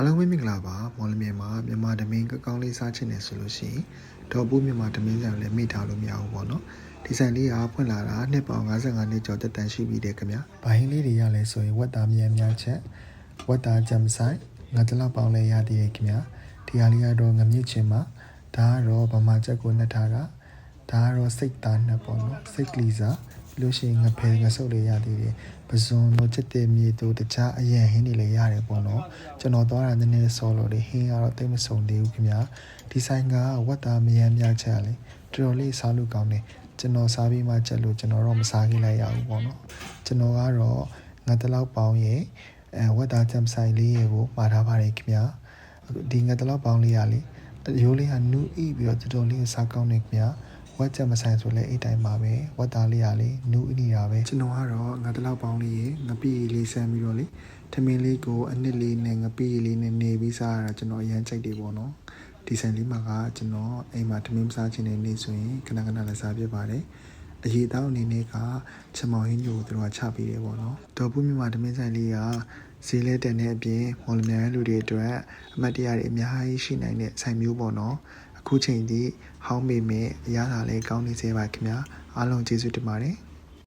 အားလုံးပဲမင်္ဂလာပါမော်လမြိုင်မှာမြန်မာဓမင်းကကောင်းလေးစားချင်တယ်ဆိုလို့ရှိရင်ဒေါ်ပူးမြန်မာဓမင်းဆိုင်ကိုလည်းမိထားလို့မရဘူးပေါ့နော်ဒီဆိုင်လေးကဖွင့်လာတာနှစ်ပေါင်55နှစ်ကျော်တက်တန်ရှိပြီတဲ့ခင်ဗျာဘိုင်းလေးတွေရလဲဆိုရင်ဝက်သားမြန်များချက်ဝက်သားဂျမ်ဆိုင်ငါတလောက်ပေါင်းလဲရသေးတယ်ခင်ဗျာဒီဟာလေးကတော့ငမြင့်ချင်းမှာဒါကတော့ဗမာချက်ကိုနှက်ထားတာဒါကတော့စိတ်သားနှက်ပေါ့နော်စိတ်ကလီစာပြီးလို့ရှိရင်ငဖယ်ငဆုပ်လေးရသေးတယ်ပဇွန်တို့ချက်တဲ့မြေတို့တခြားအရန်ဟင်းတွေလည်းရတယ်ပေါ့ နော်ကျွန်တော်သွားတာနည်းနည်းစောလို့လေဟင်းကတော့တိတ်မစုံသေးဘူးခင်ဗျာဒီဆိုင်ကဝတ်သားမယမ်းများချက်လေတော်တော်လေးစားလို့ကောင်းတယ်ကျွန်တော်စားပြီးမှချက်လို့ကျွန်တော်တော့မစားခင်လိုက်ရဘူးပေါ့နော်ကျွန်တော်ကတော့ငါတလောက်ပေါင်းရဲ့အဲဝတ်သားချမ်ဆိုင်လေးရေကိုမှာထားပါတယ်ခင်ဗျာအခုဒီငါတလောက်ပေါင်းလေးရလေရိုးလေးကနူးဤပြီးတော့တော်တော်လေးစားကောင်းတယ်ခင်ဗျာ ဝက်ချက်မဆိုင်ဆိုလဲအဲ့တိုင်းပါပဲဝက်သားလေးရလေနူးအနေတာပဲကျွန်တော်ကတော့ငါတလောက်ပေါင်းလေးရေငပိလေးဆမ်းပြီးတော့လေထမင်းလေးကိုအနှစ်လေးနဲ့ငပိလေးနဲ့နေပြီးစားရတာကျွန်တော်အရန်ကြိုက်တယ်ပေါ့နော်ဒီဆိုင်လေးမှာကကျွန်တော်အိမ်မှာထမင်းမစားချင်တဲ့နေ့ဆိုရင်ခဏခဏလည်းစားပြပါတယ်အရေးတောင်းအနေနဲ့ကချမောင်ဟင်းညိုတို့ကချပေးတယ်ပေါ့နော်ဒေါ်ပူးမြမဓမင်းဆိုင်လေးကဈေးလဲတက်တဲ့အပြင်မော်လမြိုင်လူတွေအတွက်အမတ်တရားတွေအများကြီးရှိနိုင်တဲ့ဆိုင်မျိုးပေါ့နော် အခုချိန်ဒီဟောင်းမိမဲ့အရသာလေးကောင်းနေစေပါခင်ဗျာအားလုံးကျေးဇူးတင်ပါတယ်